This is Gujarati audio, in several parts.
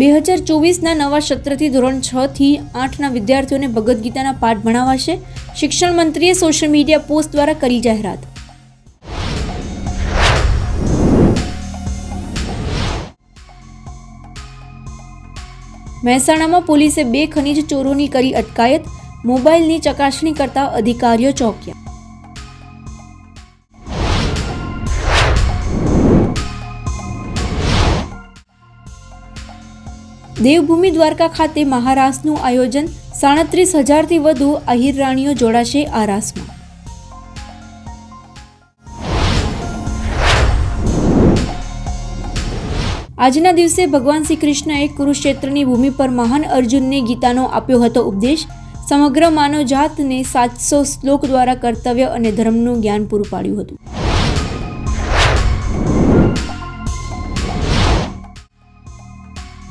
બે હજાર ચોવીસના નવા સત્રથી ધોરણ છ થી આઠના વિદ્યાર્થીઓને ભગવદ્ ગીતાના પાઠ ભણાવાશે. શિક્ષણ મંત્રીએ સોશિયલ મીડિયા પોસ્ટ દ્વારા કરી જાહેરાત. મહેસાણામાં પોલીસે બે ખનીજ ચોરોની કરી અટકાયત. મોબાઈલની ચકાસણી કરતા અધિકારીઓ ચોંક્યા. દેવભૂમિ દ્વારકા ખાતે મહારાસનું આયોજન સાડત્રીસ હજારથી વધુ આહિર રાણીઓ જોડાશે આ રાસમાં. આજના દિવસે ભગવાન શ્રી કૃષ્ણએ કુરુક્ષેત્રની ભૂમિ પર મહાન અર્જુનને ગીતાનો આપ્યો હતો ઉપદેશ. સમગ્ર માનવજાતને સાતસો શ્લોક દ્વારા કર્તવ્ય અને ધર્મનું જ્ઞાન પૂરું પાડ્યું હતું.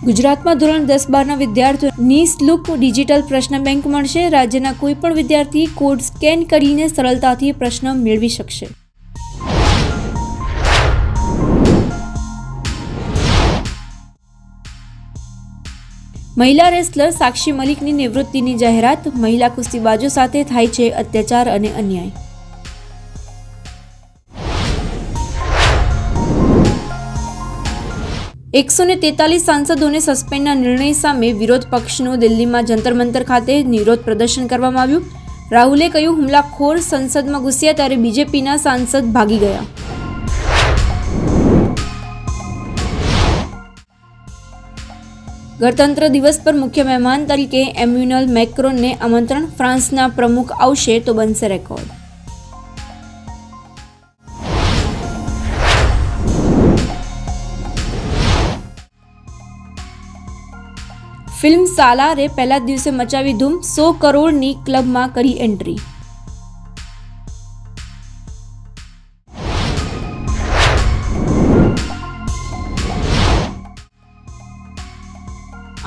ગુજરાતમાં ધોરણ દસ બારના વિદ્યાર્થીઓ નિઃશુલ્ક ડિજિટલ પ્રશ્ન બેંક મળશે. રાજ્યના કોઈપણ વિદ્યાર્થી કોડ સ્કેન કરીને સરળતાથી પ્રશ્ન મેળવી શકશે. મહિલા રેસલર સાક્ષી મલિકની નિવૃત્તિની જાહેરાત. મહિલા કુસ્તીબાજો સાથે થાય છે અત્યાચાર અને અન્યાય. એકસો ને તેતાલીસ સાંસદોને સસ્પેન્ડના નિર્ણય સામે વિરોધ પક્ષનું દિલ્હીમાં જંતર મંતર ખાતે વિરોધ પ્રદર્શન કરવામાં આવ્યું. રાહુલે કહ્યું, હુમલાખોર સંસદમાં ઘૂસ્યા ત્યારે બીજેપીના સાંસદ ભાગી ગયા. ગણતંત્ર દિવસ પર મુખ્ય મહેમાન તરીકે એમ્યુનલ મેક્રોનને આમંત્રણ, ફ્રાન્સના પ્રમુખ આવશે તો બનશે રેકોર્ડ. ફિલ્મ સાલારે પહેલા દિવસે મચાવી ધૂમ સો કરોડની ક્લબમાં કરી એન્ટ્રી.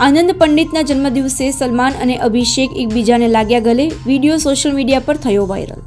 આનંદ પંડિતના જન્મદિવસે સલમાન અને અભિષેક એકબીજાને લાગ્યા ગલે. વીડિયો સોશિયલ મીડિયા પર થયો વાયરલ.